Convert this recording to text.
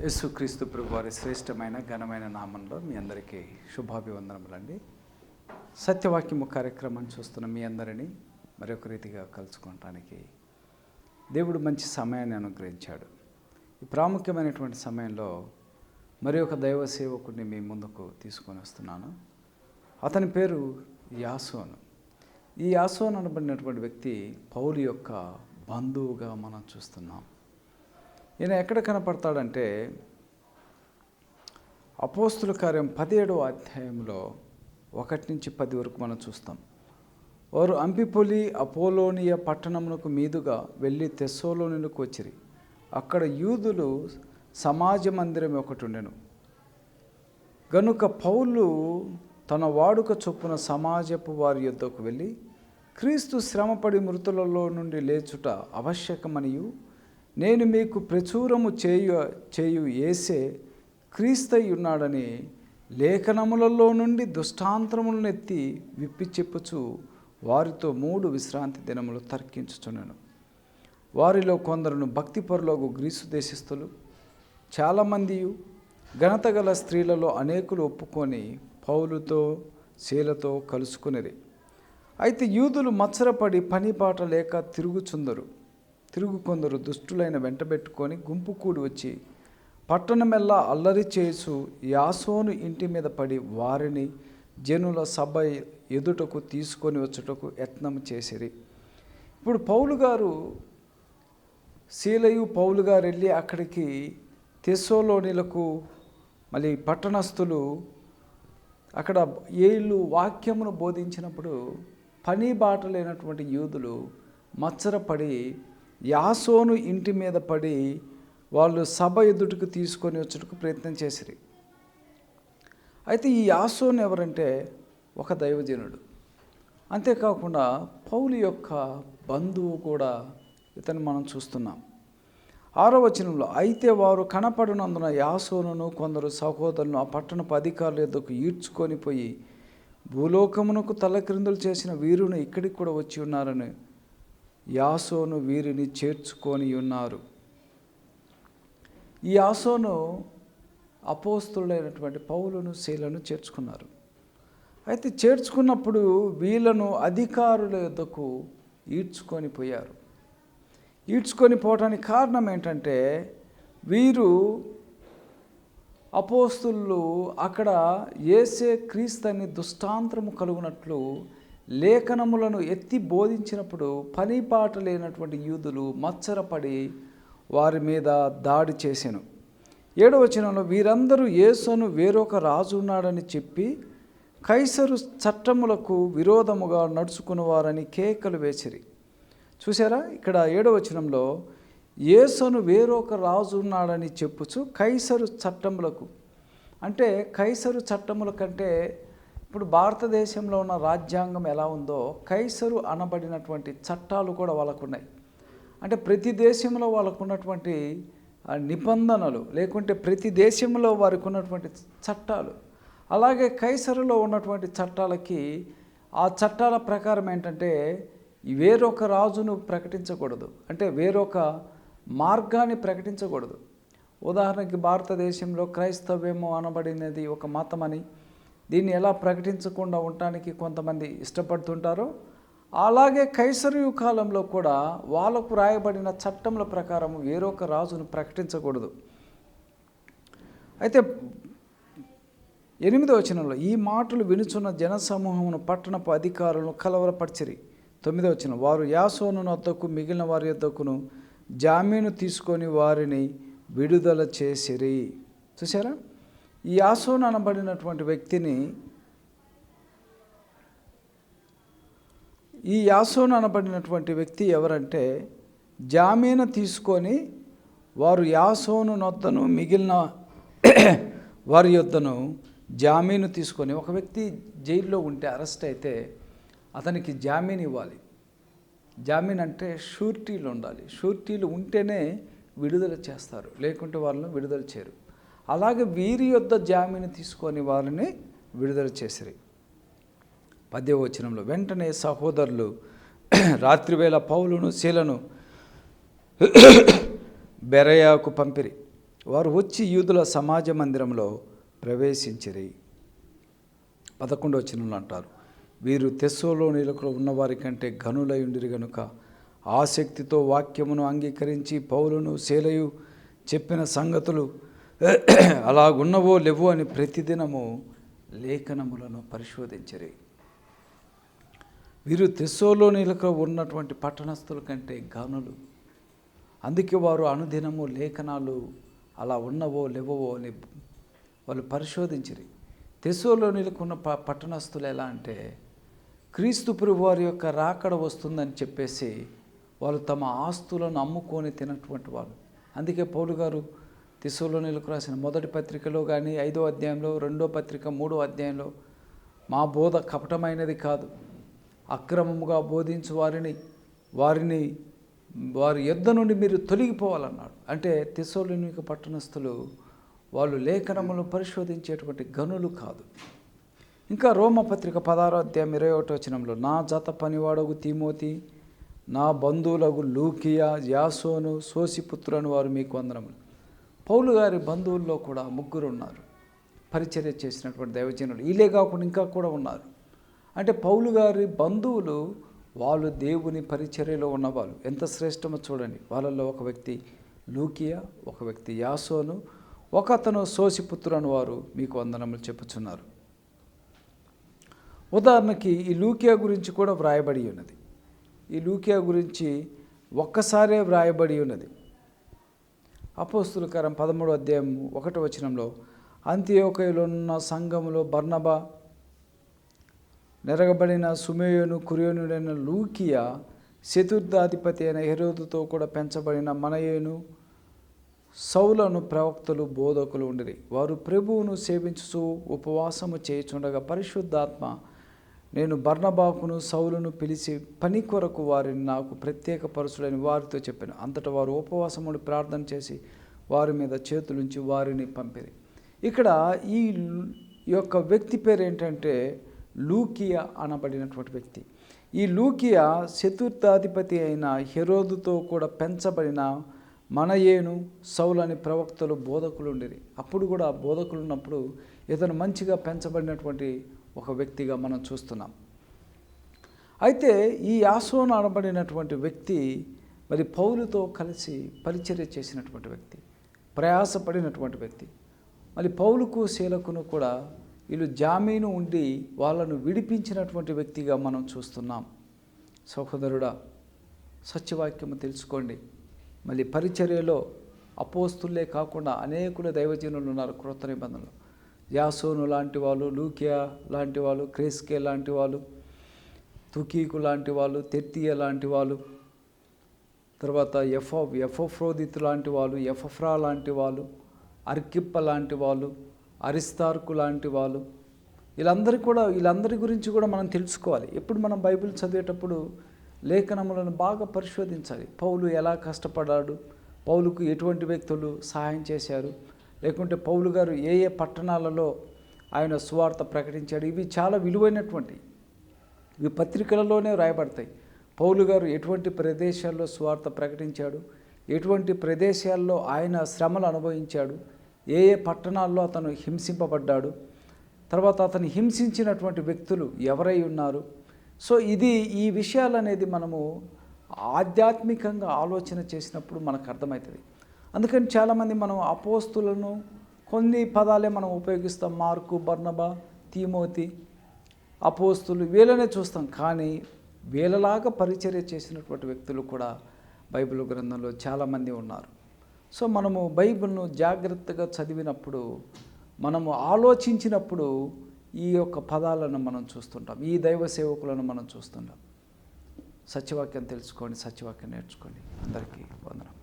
యేసుక్రీస్తు ప్రభు వారి శ్రేష్టమైన ఘనమైన నామంలో మీ అందరికీ శుభాభివందనములండి. సత్యవాక్యము కార్యక్రమాన్ని చూస్తున్న మీ అందరినీ మరొక రీతిగా కలుసుకోవటానికి దేవుడు మంచి సమయాన్ని అనుగ్రహించాడు. ఈ ప్రాముఖ్యమైనటువంటి సమయంలో మరి ఒక దైవ సేవకుడిని మీ ముందుకు తీసుకొని వస్తున్నాను. అతని పేరు యాసోను. ఈ యాసోన్ అనబడినటువంటి వ్యక్తి పౌలు యొక్క బంధువుగా మనం చూస్తున్నాం. ఈయన ఎక్కడ కనపడతాడంటే అపోస్తుల కార్యం పదిహేడవ అధ్యాయంలో ఒకటి నుంచి పది వరకు మనం చూస్తాం. వారు అంపిపొలి అపోలోనియ పట్టణమునకు మీదుగా వెళ్ళి తెస్సోలోనికి వచ్చిరి. అక్కడ యూదులు సమాజ మందిరం ఒకటి ఉండెను. గనుక పౌలు తన వాడుక చొప్పున సమాజపు వారి యొద్దకు వెళ్ళి క్రీస్తు శ్రమపడి మృతులలో నుండి లేచుట ఆవశ్యకమనియు? నేను మీకు ప్రచురము చేయు చేయు ఏసే క్రీస్తై ఉన్నాడని లేఖనములలో నుండి దుష్టాంతరములను ఎత్తి విప్పి చెప్పుచు వారితో మూడు విశ్రాంతి దినములు తర్కించుచున్నాను. వారిలో కొందరును భక్తిపరులకు గ్రీసు దేశస్థులు చాలామంది ఘనత గల స్త్రీలలో అనేకులు ఒప్పుకొని పౌలుతో శీలతో కలుసుకునేది అయితే యూదులు పని పనిపాట లేక తిరుగుచుందరు. తిరుగు కొందరు దుష్టులైన వెంటబెట్టుకొని గుంపు కూడి వచ్చి పట్టణమెల్లా అల్లరి చేసు యాసోను ఇంటి మీద పడి వారిని జనుల సభ ఎదుటకు తీసుకొని వచ్చుటకు యత్నం చేసిరి. ఇప్పుడు పౌలు గారు శీలయు పౌలు గారు వెళ్ళి అక్కడికి తెస్సోలోనిలకు మళ్ళీ పట్టణస్థులు అక్కడ ఏళ్ళు వాక్యమును బోధించినప్పుడు పని బాట లేనటువంటి యూదులు మచ్చరపడి యాసోను ఇంటి మీద పడి వాళ్ళు సభ ఎదుటికి తీసుకొని వచ్చుటకు ప్రయత్నం చేసిరి. అయితే ఈ యాసోను ఎవరంటే ఒక దైవజనుడు. అంతేకాకుండా పౌలు యొక్క బంధువు కూడా ఇతను మనం చూస్తున్నాం. ఆరో వచనంలో అయితే వారు కనపడినందున యాసోనును కొందరు సహోదరులను ఆ పట్టణపు అధికారుల ఎద్దకు ఈడ్చుకొని పోయి భూలోకమునకు తలక్రిందులు చేసిన వీరును ఇక్కడికి కూడా వచ్చి ఉన్నారని యాసోను వీరిని చేర్చుకొని ఉన్నారు. ఈ యాసోను అపోస్తులైనటువంటి పౌలను శీలను చేర్చుకున్నారు. అయితే చేర్చుకున్నప్పుడు వీళ్ళను అధికారుల యొద్దకు ఈడ్చుకొని పోయారు. ఈడ్చుకొని పోవటానికి కారణం ఏంటంటే వీరు అపోస్తులు అక్కడ ఏసే క్రీస్తని దుష్టాంతరము కలుగునట్లు లేఖనములను ఎత్తి బోధించినప్పుడు పనిపాట లేనటువంటి యూదులు మచ్చరపడి వారి మీద దాడి చేశాను ఏడవ వచనంలో వీరందరూ యేసును వేరొక రాజు ఉన్నాడని చెప్పి కైసరు చట్టములకు విరోధముగా నడుచుకునేవారని కేకలు వేసిరి. చూసారా ఇక్కడ ఏడవ వచనంలో యేసును వేరొక రాజు ఉన్నాడని చెప్పుచు కైసరు చట్టములకు. అంటే కైసరు చట్టముల కంటే ఇప్పుడు భారతదేశంలో ఉన్న రాజ్యాంగం ఎలా ఉందో కైసరు అనబడినటువంటి చట్టాలు కూడా వాళ్ళకు ఉన్నాయి అంటే ప్రతి దేశంలో వాళ్ళకు ఉన్నటువంటి నిబంధనలు లేకుంటే ప్రతి దేశంలో వారికి ఉన్నటువంటి చట్టాలు. అలాగే కైసరులో ఉన్నటువంటి చట్టాలకి ఆ చట్టాల ప్రకారం ఏంటంటే వేరొక రాజును ప్రకటించకూడదు. అంటే వేరొక మార్గాన్ని ప్రకటించకూడదు. ఉదాహరణకి భారతదేశంలో క్రైస్తవ్యము అనబడినది ఒక మతమని దీన్ని ఎలా ప్రకటించకుండా ఉండటానికి కొంతమంది ఇష్టపడుతుంటారు. అలాగే కైసరియు కాలంలో కూడా వాళ్ళకు రాయబడిన చట్టముల ప్రకారం వేరొక రాజును ప్రకటించకూడదు. అయితే ఎనిమిదో వచనంలో ఈ మాటలు వినుచున్న జనసమూహమును పట్టణపు అధికారులను కలవరపరిచిరి. తొమ్మిదో వచనం వారు యాసోను వద్దకు మిగిలిన వారి యొద్దకును జామీను తీసుకొని వారిని విడుదల చేసిరి. చూసారా ఈ యాసోను అనబడినటువంటి వ్యక్తిని ఈ యాసోన్ అనబడినటువంటి వ్యక్తి ఎవరంటే జామీను తీసుకొని వారు యాసోను నొద్దను మిగిలిన వారి యొద్దను జామీను తీసుకొని ఒక వ్యక్తి జైల్లో ఉంటే అరెస్ట్ అయితే అతనికి జామీన్ ఇవ్వాలి. జామీన్ అంటే షూరిటీలు ఉండాలి. షూరిటీలు ఉంటేనే విడుదల చేస్తారు. లేకుంటే వాళ్ళని విడుదల చేయరు. అలాగే వీరి యొద్ద జామీను తీసుకొని వారిని విడుదల చేసిరి. పద్య వచనంలో వెంటనే సహోదరులు రాత్రివేళ పౌలును శీలను బెరయాకు పంపిరి. వారు వచ్చి యూదుల సమాజ మందిరంలో ప్రవేశించిరి. పదకొండవ చిన్నులు అంటారు వీరు తెస్సోలో నీలకు ఉన్నవారి కంటే గనులై ఉండిరి గనుక ఆసక్తితో వాక్యమును అంగీకరించి పౌలును శీలయు చెప్పిన సంగతులు అలాగున్నవో లేవో అని ప్రతిదినము లేఖనములను పరిశోధించరి. వీరు తెస్సోలోనిలకు ఉన్నటువంటి పట్టణస్థుల కంటే గనులు అందుకే వారు అనుదినము లేఖనాలు అలా ఉన్నవో లేవో అని వాళ్ళు పరిశోధించిరి. తెస్సోలోనిలకు ఉన్న ప పట్టణస్థులు ఎలా అంటే క్రీస్తు వారి యొక్క రాకడ వస్తుందని చెప్పేసి వాళ్ళు తమ ఆస్తులను అమ్ముకొని తినటువంటి వాళ్ళు. అందుకే పౌలు గారు తెస్సోలోనిలకు రాసిన మొదటి పత్రికలో కానీ ఐదో అధ్యాయంలో రెండో పత్రిక మూడో అధ్యాయంలో మా బోధ కపటమైనది కాదు. అక్రమముగా బోధించు వారిని వారిని వారి యుద్ధ నుండి మీరు తొలగిపోవాలన్నాడు. అంటే తెసోలినిక పట్టణస్థులు వాళ్ళు లేఖనములు పరిశోధించేటువంటి గనులు కాదు. ఇంకా రోమపత్రిక పదారో అధ్యాయం ఇరవై ఒకటో వచనంలో నా జత పనివాడగు తిమోతి నా బంధువులకు లూకియా యాసోను సోసిపుత్రులను వారు మీకు వందనములు. పౌలు గారి బంధువుల్లో కూడా ముగ్గురు ఉన్నారు పరిచర్య చేసినటువంటి దైవజనులు. వీళ్ళే కాకుండా ఇంకా కూడా ఉన్నారు. అంటే పౌలు గారి బంధువులు వాళ్ళు దేవుని పరిచర్యలో ఉన్నవాళ్ళు. ఎంత శ్రేష్టమో చూడండి. వాళ్ళల్లో ఒక వ్యక్తి లూకియా ఒక వ్యక్తి యాసోను ఒక అతను సోసిపుత్రులను వారు మీకు వందనములు చెప్పుచున్నారు. ఉదాహరణకి ఈ లూకియా గురించి కూడా వ్రాయబడి ఉన్నది. ఈ లూకియా గురించి ఒక్కసారే వ్రాయబడి ఉన్నది. అపోస్తులకరం పదమూడు అధ్యాయం ఒకటి వచనంలో అంత్యోకయలో ఉన్న సంఘములో బర్ణబ నెరగబడిన సుమేయును కురియోనుడైన లూకియా చతుర్థాధిపతి అయిన హెరోదుతో కూడా పెంచబడిన మనయేను సౌలను ప్రవక్తలు బోధకులు ఉండిరి. వారు ప్రభువును సేవించుచు ఉపవాసము చేయుచుండగా పరిశుద్ధాత్మ నేను బర్ణబాకును సౌలును పిలిచి పని కొరకు వారిని నాకు ప్రత్యేక పరుసుడని వారితో చెప్పాను. అంతటా వారు ఉపవాసముని ప్రార్థన చేసి వారి మీద చేతులుంచి వారిని పంపిరి. ఇక్కడ ఈ యొక్క వ్యక్తి పేరు ఏంటంటే లూకియా అనబడినటువంటి వ్యక్తి. ఈ లూకియా చతుర్థాధిపతి అయిన హెరోదుతో కూడా పెంచబడిన మనయేను సౌలు ప్రవక్తలు బోధకులు ఉండేది అప్పుడు కూడా బోధకులు ఉన్నప్పుడు ఇతను మంచిగా పెంచబడినటువంటి ఒక వ్యక్తిగా మనం చూస్తున్నాం. అయితే ఈ యాసోను అనబడినటువంటి వ్యక్తి మరి పౌలుతో కలిసి పరిచర్య చేసినటువంటి వ్యక్తి ప్రయాసపడినటువంటి వ్యక్తి మరి పౌలుకు శీలకును కూడా వీళ్ళు జామీను ఉండి వాళ్ళను విడిపించినటువంటి వ్యక్తిగా మనం చూస్తున్నాం. సహోదరుడా సత్యవాక్యము తెలుసుకోండి. మళ్ళీ పరిచర్యలో అపోస్తులే కాకుండా అనేకుల దైవజనులు ఉన్నారు క్రొత్త నిబంధనలు. యాసోను లాంటి వాళ్ళు లూకియా లాంటి వాళ్ళు క్రేస్కే లాంటి వాళ్ళు తుకీకు లాంటి వాళ్ళు తెత్తియ లాంటి వాళ్ళు తర్వాత ఎఫో ఎఫోఫ్రోదిత్ లాంటి వాళ్ళు ఎఫఫ్రా లాంటి వాళ్ళు అర్కిప్ప లాంటి వాళ్ళు అరిస్తార్కు లాంటి వాళ్ళు. వీళ్ళందరికీ కూడా వీళ్ళందరి గురించి కూడా మనం తెలుసుకోవాలి. ఎప్పుడు మనం బైబిల్ చదివేటప్పుడు లేఖనములను బాగా పరిశోధించాలి. పౌలు ఎలా కష్టపడ్డాడు పౌలుకు ఎటువంటి వ్యక్తులు సహాయం చేశారు లేకుంటే పౌలు గారు ఏ ఏ పట్టణాలలో ఆయన సువార్త ప్రకటించాడు ఇవి చాలా విలువైనటువంటి ఇవి పత్రికలలోనే రాయబడతాయి. పౌలు గారు ఎటువంటి ప్రదేశాల్లో స్వార్థ ప్రకటించాడు ఎటువంటి ప్రదేశాల్లో ఆయన శ్రమలు అనుభవించాడు ఏ ఏ పట్టణాల్లో అతను హింసింపబడ్డాడు తర్వాత అతను హింసించినటువంటి వ్యక్తులు ఎవరై ఉన్నారు. సో ఇది ఈ విషయాలు అనేది మనము ఆధ్యాత్మికంగా ఆలోచన చేసినప్పుడు మనకు అర్థమవుతుంది. అందుకని చాలామంది మనం అపోస్తులను కొన్ని పదాలే మనం ఉపయోగిస్తాం. మార్కు బర్నబా తీమోతి. అపోస్తులు వీళ్ళనే చూస్తాం. కానీ వీళ్ళలాగా పరిచర్య చేసినటువంటి వ్యక్తులు కూడా బైబిల్ గ్రంథంలో చాలామంది ఉన్నారు. సో మనము బైబిల్ను జాగ్రత్తగా చదివినప్పుడు మనము ఆలోచించినప్పుడు ఈ యొక్క పదాలను మనం చూస్తుంటాం. ఈ దైవ సేవకులను మనం చూస్తుంటాం. సత్యవాక్యం తెలుసుకోండి సత్యవాక్యం నేర్చుకోండి. అందరికీ వందనం.